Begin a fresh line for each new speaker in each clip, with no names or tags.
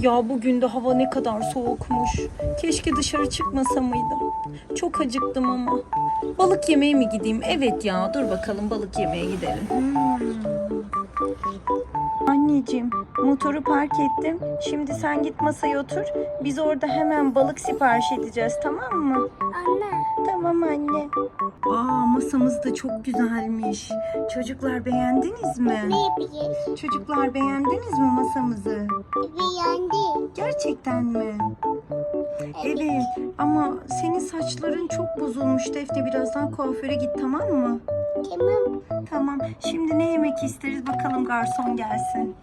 Ya bugün de hava ne kadar soğukmuş. Keşke dışarı çıkmasa mıydım? Çok acıktım ama. Balık yemeye mi gideyim? Evet ya dur bakalım balık yemeye gidelim. Hmm. Anneciğim motoru park ettim. Şimdi sen git masaya otur. Biz orada hemen balık sipariş edeceğiz tamam mı?
Anne.
Tamam anne. Aa masamız da çok güzelmiş. Çocuklar beğendiniz mi?
Ne yapacağız?
Çocuklar beğendiniz mi masamızı?
Beğendi.
Gerçekten mi? Evet ama senin saçların çok bozulmuş Defne. Birazdan kuaföre git tamam mı?
Tamam.
Tamam. Şimdi ne yemek isteriz bakalım garson gelsin.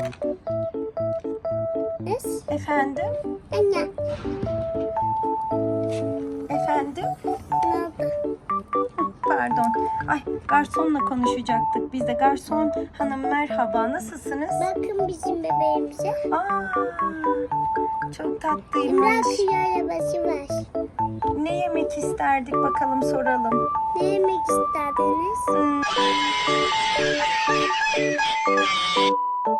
Nasıl?
Efendim?
Anne.
Efendim?
Ne oldu?
Pardon. Ay garsonla konuşacaktık. Biz de garson hanım merhaba. Nasılsınız?
Bakın bizim bebeğimize.
Aa, çok tatlıymış.
suyu arabası var.
Ne yemek isterdik bakalım soralım.
Ne yemek isterdiniz?
Hmm.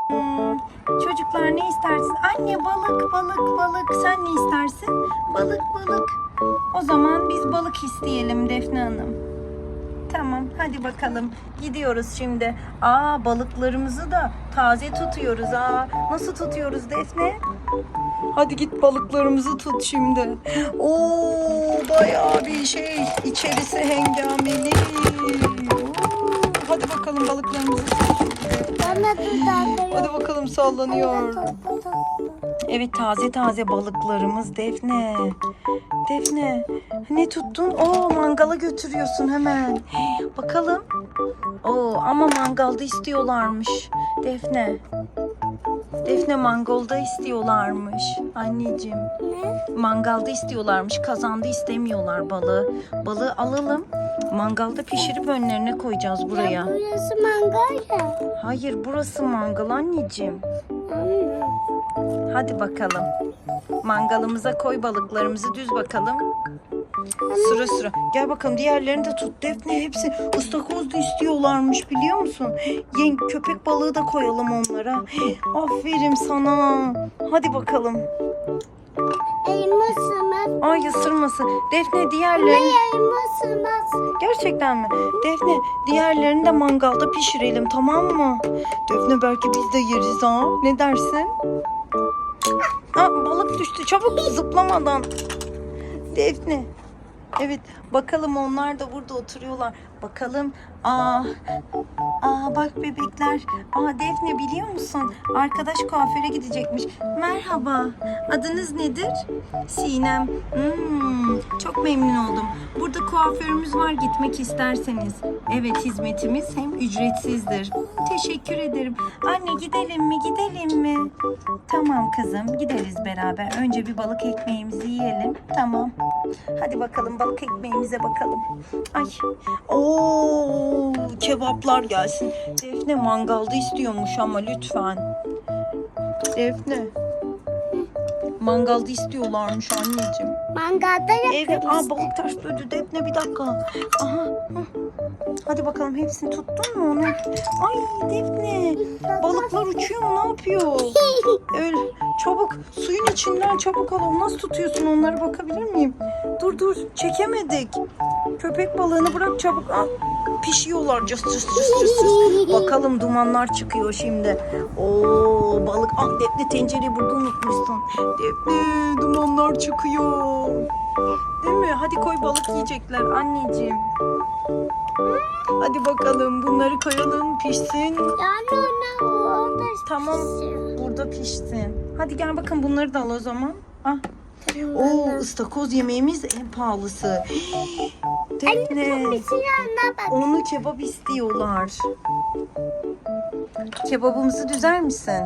Hmm, Çocuklar ne istersin? Anne balık balık balık. Sen ne istersin? Balık balık. O zaman biz balık isteyelim Defne Hanım. Tamam hadi bakalım. Gidiyoruz şimdi. Aa balıklarımızı da taze tutuyoruz. Aa nasıl tutuyoruz Defne? Hadi git balıklarımızı tut şimdi. Oo bayağı bir şey. İçerisi hengameli. Oo, Hadi bakalım balıklarımızı tut. Hadi bakalım sallanıyor. Evet taze taze balıklarımız Defne. Defne ne tuttun? Oo mangala götürüyorsun hemen. Bakalım. Oo ama mangalda istiyorlarmış. Defne. Defne mangalda istiyorlarmış. Anneciğim.
Ne?
Mangalda istiyorlarmış. Kazanda istemiyorlar balığı. Balığı alalım. Mangalda pişirip önlerine koyacağız buraya.
Ya burası mangal ya.
Hayır burası mangal anneciğim.
Anne.
Hadi bakalım. Mangalımıza koy balıklarımızı düz bakalım. Sıra sıra. Gel bakalım diğerlerini de tut. Defne hepsi ıstakoz da istiyorlarmış biliyor musun? Yen köpek balığı da koyalım onlara. Aferin sana. Hadi bakalım.
Elimi ısırmaz.
Ay ısırmasın. Defne
Ne
diğerlerini...
elimi ısırmaz.
Gerçekten mi? Defne diğerlerini de mangalda pişirelim tamam mı? Defne belki biz de yeriz ha. Ne dersin? Aa, balık düştü çabuk zıplamadan. Defne. Evet bakalım onlar da burada oturuyorlar. Bakalım. Aa, aa bak bebekler. Aa Defne biliyor musun? Arkadaş kuaföre gidecekmiş. Merhaba. Adınız nedir? Sinem. Hmm, çok memnun oldum. Burada kuaförümüz var gitmek isterseniz. Evet hizmetimiz hem ücretsizdir. Teşekkür ederim. Anne gidelim mi gidelim mi? Tamam kızım gideriz beraber. Önce bir balık ekmeğimizi yiyelim. Tamam. Hadi bakalım balık ekmeğimize bakalım. Ay. Oo, kebaplar gelsin. Defne mangalda istiyormuş ama lütfen. Defne. Mangalda istiyorlarmış anneciğim.
Mangalda
Evet,
yaparız.
aa balık ters döndü Defne bir dakika. Aha. hı. Hadi bakalım hepsini tuttun mu onu? Ay Defne. Balıklar uçuyor mu? Ne yapıyor? Öyle. Çabuk suyun içinden çabuk al. Nasıl tutuyorsun onları bakabilir miyim? Dur dur çekemedik. Köpek balığını bırak çabuk al. Pişiyorlar cıs cıs cıs cıs cıs. Bakalım dumanlar çıkıyor şimdi. Oo balık. Ah Defne tencereyi burada unutmuşsun. Defne dumanlar çıkıyor. Değil mi? Hadi koy balık yiyecekler anneciğim. Hadi bakalım bunları koyalım pişsin.
Yani onlar orada
Tamam.
pişiyor.
Burada pişsin. Hadi gel bakın bunları da al o zaman. Ah. Oo ıstakoz yemeğimiz en pahalısı. Defne. Onu kebap istiyorlar. Kebabımızı düzer misin?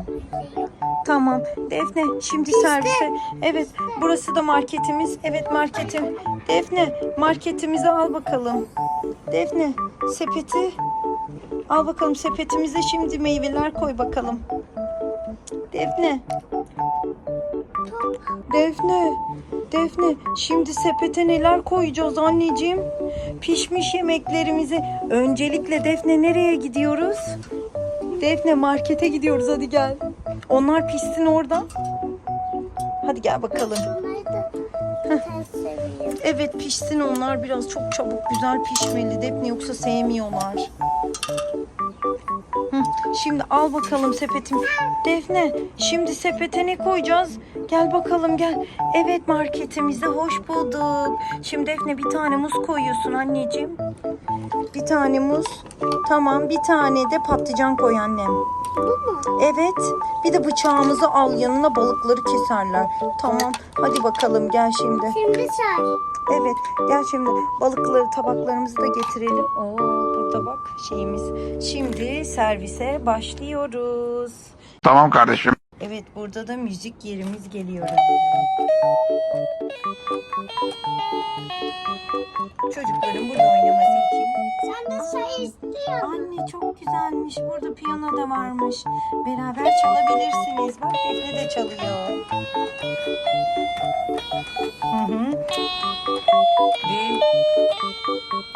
Tamam. Defne şimdi servise. Evet burası da marketimiz. Evet marketim. Defne marketimizi al bakalım. Defne sepeti. Al bakalım sepetimize şimdi meyveler koy bakalım. Defne. Defne. Defne şimdi sepete neler koyacağız anneciğim? Pişmiş yemeklerimizi. Öncelikle Defne nereye gidiyoruz? Defne markete gidiyoruz hadi gel. Onlar pişsin orada. Hadi gel bakalım. Evet pişsin onlar biraz çok çabuk güzel pişmeli Defne yoksa sevmiyorlar. Şimdi al bakalım sepetim. Defne şimdi sepete ne koyacağız? Gel bakalım gel. Evet marketimize hoş bulduk. Şimdi Defne bir tane muz koyuyorsun anneciğim. Bir tane muz. Tamam bir tane de patlıcan koy annem.
Bu mu?
Evet. Bir de bıçağımızı al yanına balıkları keserler. Tamam. Hadi bakalım gel şimdi.
Şimdi say.
Evet gel şimdi balıkları tabaklarımızı da getirelim. Oo burada bak şeyimiz. Şimdi servise başlıyoruz.
Tamam kardeşim.
Evet burada da müzik yerimiz geliyor. Çocukların burada oynaması için.
Sen de say istiyorum.
Anne çok güzelmiş. Burada piyano da varmış. Beraber çalabilirsiniz. Bak Defne de çalıyor. Hı hı. Ve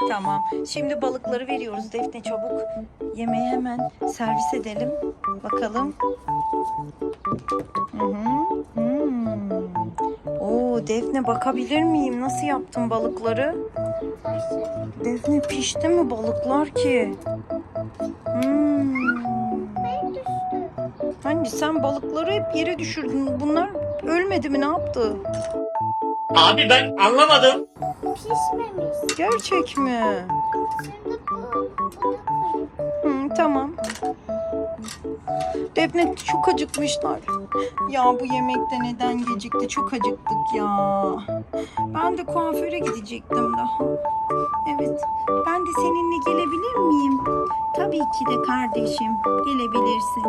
tamam. Şimdi balıkları veriyoruz Defne çabuk. Yemeği hemen servis edelim. Bakalım. Hı hı. Hmm. Oo Defne bakabilir miyim? Nasıl yaptın balıkları? Defne pişti mi balıklar ki? Hmm. Hani sen balıkları hep yere düşürdün. Bunlar ölmedi mi? Ne yaptı?
Abi ben anlamadım.
Pişmemiş.
Gerçek mi? Defne çok acıkmışlar. Ya bu yemekte neden gecikti? Çok acıktık ya. Ben de kuaföre gidecektim daha. Evet. Ben de seninle gelebilir miyim? Tabii ki de kardeşim. Gelebilirsin.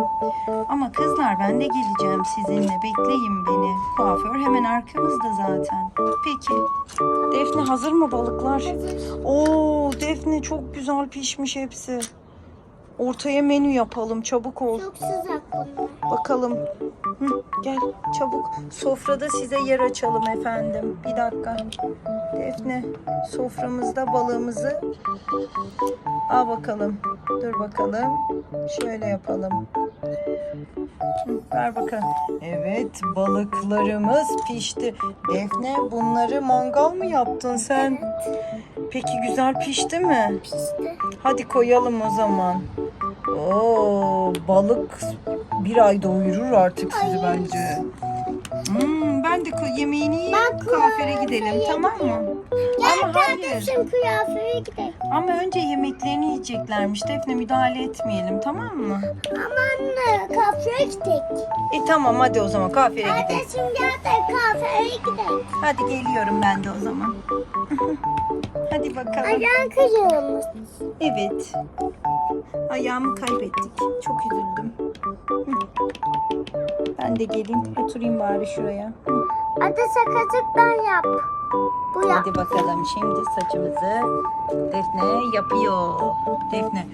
Ama kızlar ben de geleceğim sizinle. Bekleyin beni. Kuaför hemen arkamızda zaten. Peki. Defne hazır mı balıklar? Oo Defne çok güzel pişmiş hepsi. Ortaya menü yapalım çabuk ol.
Çok sıcak bunlar.
Bakalım. Hı, gel çabuk. Sofrada size yer açalım efendim. Bir dakika. Defne soframızda balığımızı al bakalım. Dur bakalım. Şöyle yapalım. Hı, ver bakalım. Evet balıklarımız pişti. Defne bunları mangal mı yaptın sen? Peki güzel pişti mi?
Pişti.
Hadi koyalım o zaman. Oo, balık bir ay doyurur artık sizi bence. Hmm, ben de yemeğini yiyip
Ben
kuaföre
kuaföre
gidelim tamam mı?
Gel
Ama hayır.
kardeşim kıyafete gidelim.
Ama önce yemeklerini yiyeceklermiş. Defne müdahale etmeyelim tamam mı?
Ama anne kafeye gidelim.
E tamam hadi o zaman kuaföre gidelim.
Kardeşim gel de kafeye gidelim.
Hadi geliyorum ben de o zaman. hadi bakalım.
Ayağın kırılmış.
Evet. Ayağımı kaybettik. Çok üzüldüm. Ben de geleyim. Oturayım bari şuraya. Hı.
Hadi sakızlıktan yap. Bu yap.
Hadi bakalım şimdi saçımızı Defne yapıyor. Defne.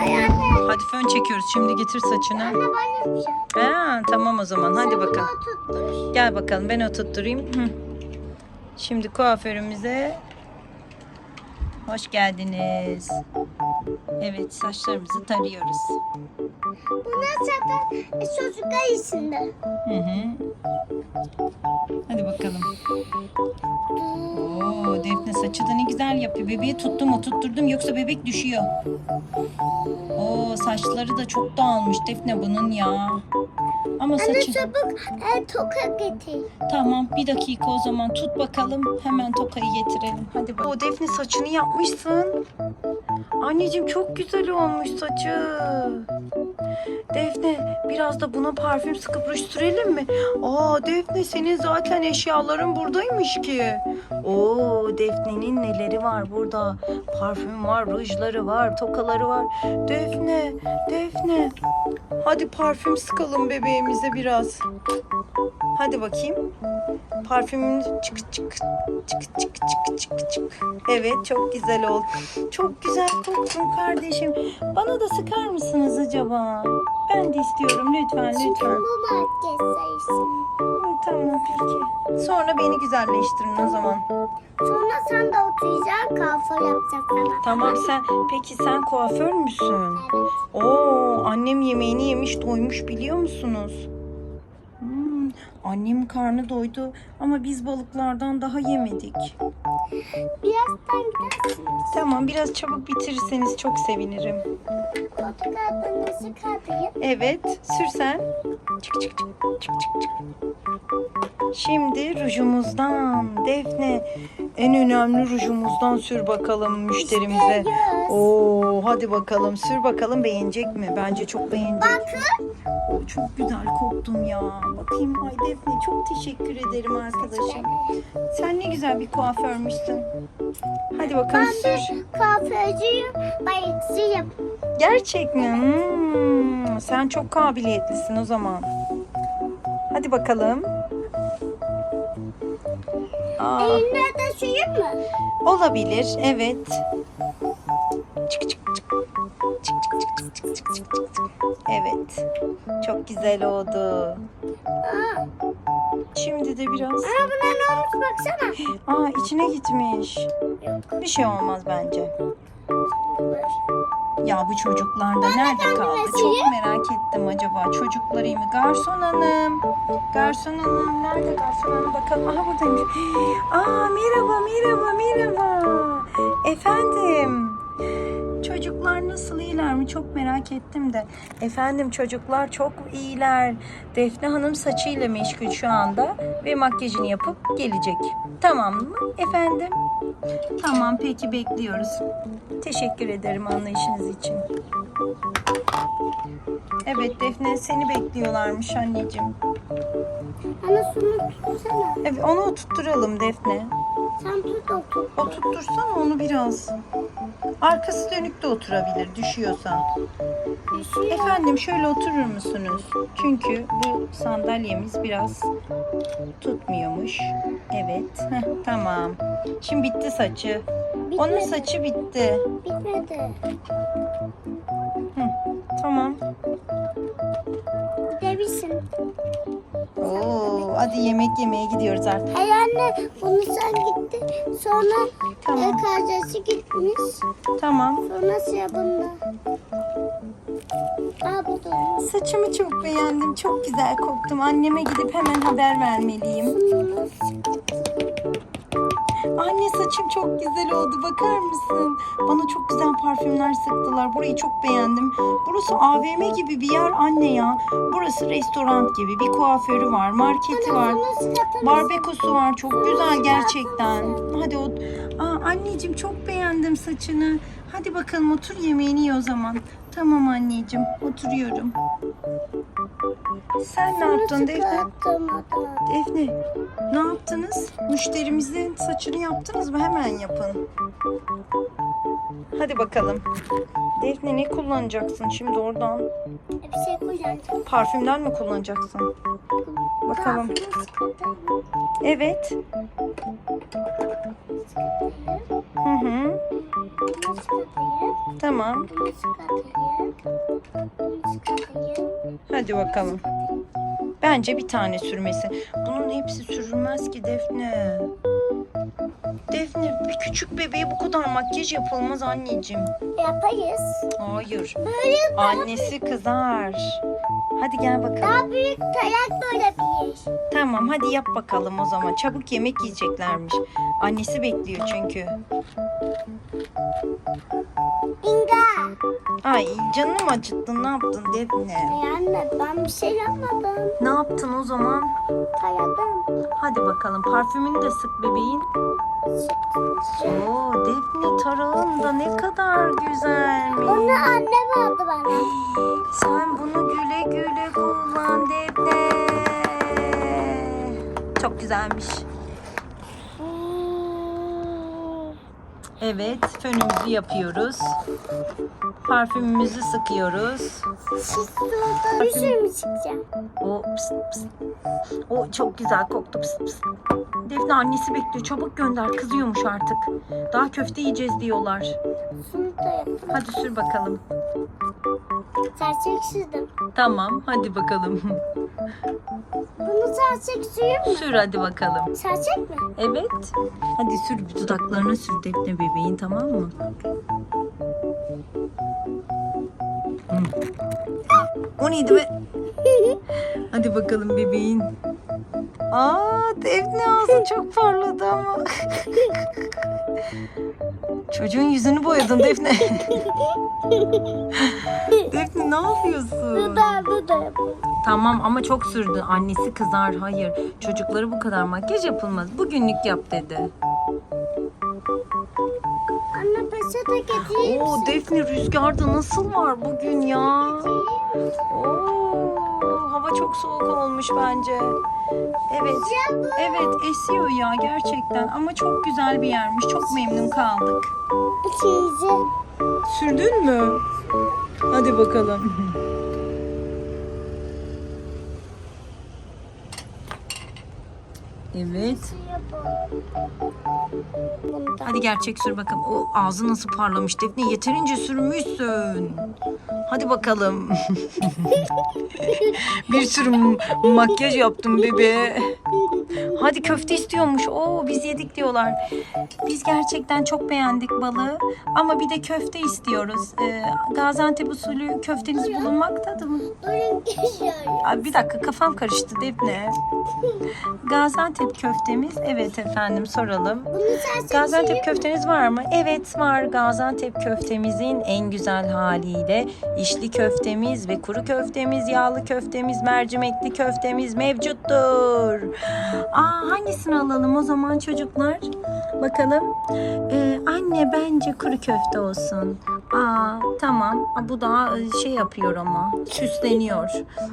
Ay anne.
Hadi fön çekiyoruz. Şimdi getir saçını.
Anne ben yapacağım.
Ha, tamam o zaman. Hadi
Sen
bakalım. Gel bakalım ben oturtturayım. Hı. Şimdi kuaförümüze hoş geldiniz. Evet saçlarımızı tarıyoruz.
Bunlar zaten çocuklar içinde.
Hı hı. Hadi bakalım. Oo, Defne saçı da ne güzel yapıyor. Bebeği tuttum mu tutturdum yoksa bebek düşüyor. Oo saçları da çok dağılmış Defne bunun ya. Ama
Anne çabuk e, toka getir.
Tamam bir dakika o zaman tut bakalım. Hemen tokayı getirelim. Hadi bak. O Defne saçını yapmışsın. Anneciğim çok güzel olmuş saçı. Defne biraz da buna parfüm sıkıp ruj sürelim mi? Aa Defne senin zaten eşyaların buradaymış ki. Oo Defne'nin neleri var burada? Parfüm var, rujları var, tokaları var. Defne, Defne. Hadi parfüm sıkalım bebeğimize biraz. Hadi bakayım. Parfümümüz çık çık çık çık çık çık çık. Evet çok güzel oldu. Çok güzel koktun kardeşim. Bana da sıkar mısınız acaba? Ben de istiyorum lütfen lütfen.
bu makyaj sayısın.
Tamam peki. Sonra beni güzelleştirin o zaman.
Sonra sen de oturacaksın kafa yapacak sana.
Tamam sen peki sen kuaför müsün?
Evet.
Oo annem yemeğini yemiş doymuş biliyor musunuz? Annem karnı doydu ama biz balıklardan daha yemedik.
Birazdan gidersiniz.
Tamam biraz çabuk bitirirseniz çok sevinirim.
Portakallarınızı katayım.
Evet sürsen. Çık çık çık çık çık çık. Şimdi rujumuzdan Defne en önemli rujumuzdan sür bakalım müşterimize. Oo hadi bakalım sür bakalım beğenecek mi? Bence çok beğenecek.
Bakın.
Oo, çok güzel koktum ya. Bakayım ay Defne çok teşekkür ederim arkadaşım. Sen ne güzel bir kuaförmüşsün. Hadi bakalım
Ben
sür.
kuaförcüyüm. Bayıkçıyım.
Gerçek mi? Hmm, sen çok kabiliyetlisin o zaman. Hadi bakalım. Aa.
Elimle taşıyayım mı?
Olabilir, evet. Çık çık çık. Çık çık çık çık çık çık çık çık. Evet. Çok güzel oldu.
Aa.
Şimdi de biraz.
Ana buna ne olmuş baksana.
Aa içine gitmiş. Bir şey olmaz bence. Ya bu çocuklar da nerede kaldı? Çok merak ettim acaba. Çocukları iyi mi? Garson hanım. Garson hanım. Nerede garson hanım? Bakalım. Aha buradaymış. Aa merhaba merhaba merhaba. Efendim. Çocuklar nasıl iyiler mi? Çok merak ettim de. Efendim çocuklar çok iyiler. Defne Hanım saçıyla meşgul şu anda ve makyajını yapıp gelecek. Tamam mı efendim? Tamam peki bekliyoruz. Teşekkür ederim anlayışınız için. Evet Defne seni bekliyorlarmış anneciğim.
Ana şunu tutsana.
Evet onu oturtturalım Defne.
Sen tut otur.
Oturtursana onu biraz. Arkası dönük de oturabilir düşüyorsa.
Düşüyor.
Efendim şöyle oturur musunuz? Çünkü bu sandalyemiz biraz tutmuyormuş. Evet. heh, tamam. Şimdi bitti saçı. Onun
Bitmedi.
saçı bitti.
Bitmedi.
Tamam. Oo, hadi yemek yemeye gidiyoruz artık.
Hayır anne bunu sen gitti. Sonra
Tamam.
tamam. kardeşi gitmiş.
Tamam.
Sonra sıra bunda. Aa bu da.
Saçımı çok beğendim. Çok güzel koktum. Anneme gidip hemen haber vermeliyim.
Bunu
çok güzel oldu. Bakar mısın? Bana çok güzel parfümler sıktılar. Burayı çok beğendim. Burası AVM gibi bir yer anne ya. Burası restoran gibi. Bir kuaförü var, marketi var. Barbekosu var. Çok güzel gerçekten. Hadi o. Aa, anneciğim çok beğendim saçını. Hadi bakalım otur yemeğini ye o zaman. Tamam anneciğim oturuyorum. Sen ne yaptın Defne? Defne ne yaptınız? Müşterimizin saçını yaptınız mı? Hemen yapın. Hadi bakalım. Defne ne kullanacaksın şimdi oradan?
Bir şey koyacağım.
Parfümden mi kullanacaksın? Bakalım. Evet. Hı hı.
Sıkatayım.
Tamam. Hadi bakalım. Bence bir tane sürmesi. Bunun hepsi sürülmez ki Defne. Defne bir küçük bebeğe bu kadar makyaj yapılmaz anneciğim.
Yaparız.
Hayır.
Böyle
Annesi kızar. Hadi gel bakalım.
daha büyük tayak da olabilir.
Tamam hadi yap bakalım o zaman. Çabuk yemek yiyeceklermiş. Annesi bekliyor çünkü.
İnga.
Ay canım acıttın. Ne yaptın Defne?
Ay anne ben bir şey yapmadım.
Ne yaptın o zaman?
Tayadım.
Hadi bakalım. Parfümünü de sık bebeğin. Oo Defne tarağın da ne kadar güzelmiş.
Onu annem aldı bana.
Sen bunu güle güle kullan Defne. Çok güzelmiş. Evet, fönümüzü yapıyoruz. Parfümümüzü sıkıyoruz.
Bir sürü mü çıkacağım?
O. O çok güzel koktu pıst pıst. Defne annesi bekliyor. Çabuk gönder. Kızıyormuş artık. Daha köfte yiyeceğiz diyorlar. Hadi sür bakalım.
Sersek sürdüm.
Tamam, hadi bakalım.
Bunu sersek suyum mu?
sür hadi bakalım.
Sersek mi?
Evet. Hadi sür dudaklarına sür Defne bebeğin tamam mı? Hı. O neydi be? Hadi bakalım bebeğin. Aa Defne ağzın çok parladı ama. Çocuğun yüzünü boyadın Defne. Defne ne yapıyorsun?
Dudağı dudağı.
Tamam ama çok sürdü. Annesi kızar. Hayır. Çocukları bu kadar makyaj yapılmaz. Bugünlük yap dedi.
Anne peçete getirir
Oo? Defne rüzgarda nasıl var bugün ya? Oo, hava çok soğuk olmuş bence. Evet. Evet esiyor ya gerçekten ama çok güzel bir yermiş. Çok memnun kaldık.
İkinci.
Sürdün mü? Hadi bakalım. Evet. Hadi gerçek sür bakalım. O ağzı nasıl parlamış Defne. Yeterince sürmüşsün. Hadi bakalım. bir sürü makyaj yaptım bebe. Hadi köfte istiyormuş. Oo biz yedik diyorlar. Biz gerçekten çok beğendik balığı. Ama bir de köfte istiyoruz. Ee, Gaziantep usulü köfteniz bulunmaktadır mı? Ay, bir dakika kafam karıştı Defne. Gaziantep köftemiz. Evet efendim soralım. Gaziantep köfteniz var mı? Evet var. Gaziantep köftemizin en güzel haliyle içli köftemiz ve kuru köftemiz, yağlı köftemiz, mercimekli köftemiz mevcuttur. Aa hangisini alalım o zaman çocuklar? Bakalım. Ee, anne bence kuru köfte olsun. Aa tamam. Aa, bu da e, şey yapıyor ama süsleniyor.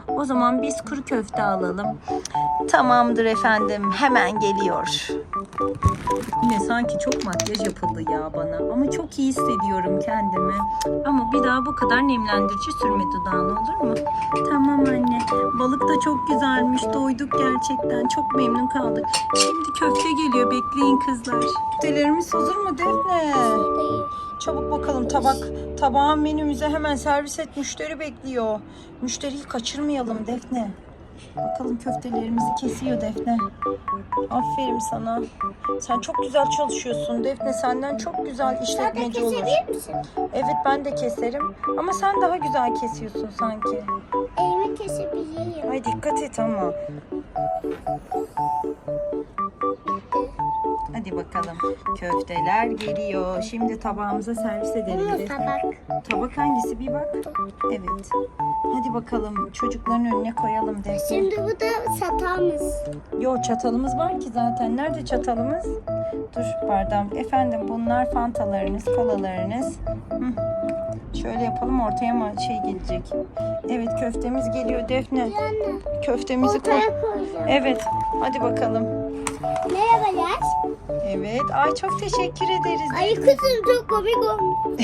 O zaman biz kuru köfte alalım. Tamamdır efendim. Hemen geliyor. Yine sanki çok makyaj yapıldı ya bana. Ama çok iyi hissediyorum kendimi. Ama bir daha bu kadar nemlendirici sürme dudağına olur mu? Tamam anne. Balık da çok güzelmiş. Doyduk gerçekten. Çok memnun kaldık. Şimdi köfte geliyor. Bekleyin kızlar. Köftelerimiz hazır mı Defne? Çabuk bakalım tabak. Tabağın menümüze hemen servis et. Müşteri bekliyor. Müşteriyi kaçırmayalım Defne. Bakalım köftelerimizi kesiyor Defne. Aferin sana. Sen çok güzel çalışıyorsun Defne. Senden çok güzel işletmeci olur.
kesebilir misin?
Evet ben de keserim. Ama sen daha güzel kesiyorsun sanki.
Elimi kesebilirim.
Ay dikkat et ama. Hadi bakalım. Köfteler geliyor. Şimdi tabağımıza servis edelim. Defne.
tabak.
Tabak hangisi bir bak. Evet. Hadi bakalım çocukların önüne koyalım Defne.
Şimdi bu da satamız.
Yo çatalımız var ki zaten. Nerede çatalımız? Dur bardağım. Efendim bunlar fantalarınız, kolalarınız. Hı. Şöyle yapalım ortaya mı şey gelecek. Evet köftemiz geliyor Defne.
Anne.
Köftemizi koy.
Koyacağım.
Evet hadi bakalım.
Merhabalar.
Evet. Ay çok teşekkür ederiz.
Ay kızım çok komik olmuş.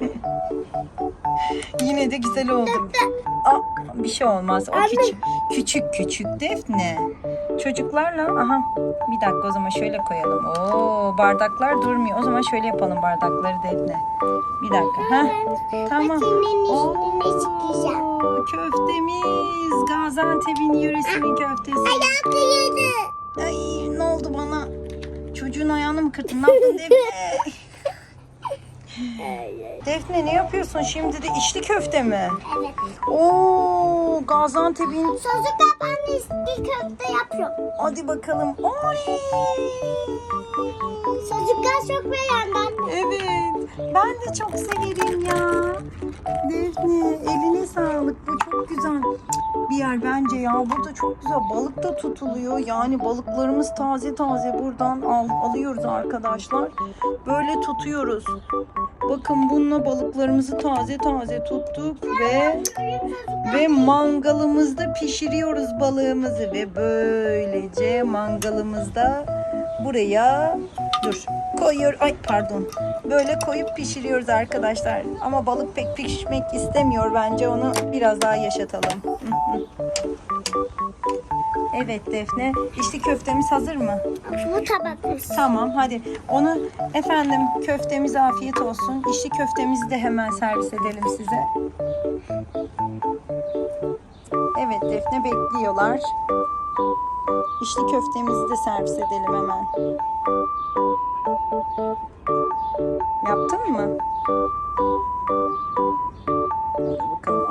Yine de güzel oldu. Aa, bir şey olmaz. O küçük küçük küçük Defne. Çocuklarla aha bir dakika o zaman şöyle koyalım. Oo bardaklar durmuyor. O zaman şöyle yapalım bardakları Defne. Bir dakika. Ha? Tamam. Oo, köftemiz. Gaziantep'in yöresinin köftesi.
Ayağım kıyıldı.
Ay ne oldu bana? Çocuğun ayağını mı kırdın? Ne yaptın Defne? Defne ne yapıyorsun şimdi de içli köfte mi?
Evet.
Oo Gaziantep'in
Çocuklar ben de içli köfte yapıyorum.
hadi bakalım. Oley!
Çocuklar çok beğendi.
Evet. Ben de çok severim ya. Defne eline sağlık. Bu çok güzel bir yer bence ya. Burada çok güzel balık da tutuluyor. Yani balıklarımız taze taze buradan al, alıyoruz arkadaşlar. Böyle tutuyoruz. Bakın bununla balıklarımızı taze taze tuttuk ve ve mangalımızda pişiriyoruz balığımızı ve böylece mangalımızda buraya dur koyuyor ay pardon. Böyle koyup pişiriyoruz arkadaşlar. Ama balık pek pişmek istemiyor bence onu biraz daha yaşatalım. evet Defne içli köftemiz hazır mı?
Bu tabakmış.
Tamam hadi onu efendim köftemize afiyet olsun içli köftemizi de hemen servis edelim size Evet Defne bekliyorlar İçli köftemizi de servis edelim hemen Yaptın mı?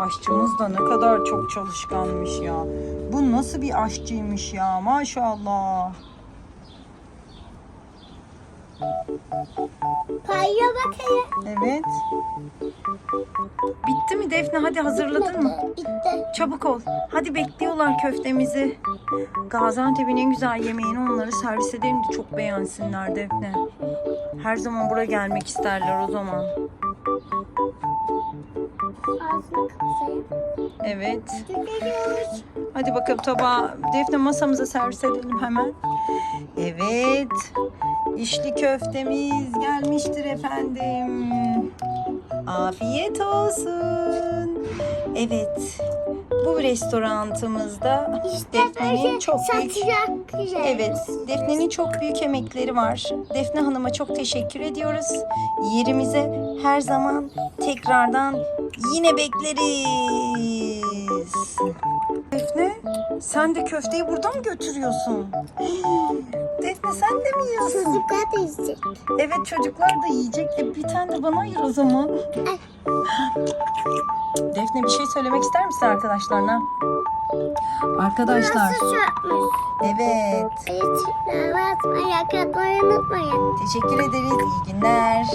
Aşçımız da ne kadar çok çalışkanmış ya. Bu nasıl bir aşçıymış ya maşallah.
Kayya bakayım.
Evet. Bitti mi Defne? Hadi hazırladın mı?
Bitti.
Çabuk ol. Hadi bekliyorlar köftemizi. Gaziantep'in en güzel yemeğini onları servis edelim de çok beğensinler Defne. Her zaman buraya gelmek isterler o zaman.
Ağzını kapatayım.
Evet. Hadi bakalım tabağı Defne masamıza servis edelim hemen. Evet. İşli köftemiz gelmiştir efendim. Afiyet olsun. Evet. Bu restorantımızda
İşte
Defne'nin çok büyük
satacak güzel.
Evet, Defne'nin çok büyük emekleri var. Defne Hanım'a çok teşekkür ediyoruz. Yerimize her zaman tekrardan yine bekleriz. Defne, sen de köfteyi buradan mı götürüyorsun? Defne sen de mi yiyorsun?
Çocuklar da yiyecek.
Evet çocuklar da yiyecek. E, bir tane de bana ayır o zaman. Defne bir şey söylemek ister misin arkadaşlarına? Arkadaşlar,
Nasıl çökmüş?
evet.
Yakatmayı unutmayın.
Teşekkür ederiz. İyi günler.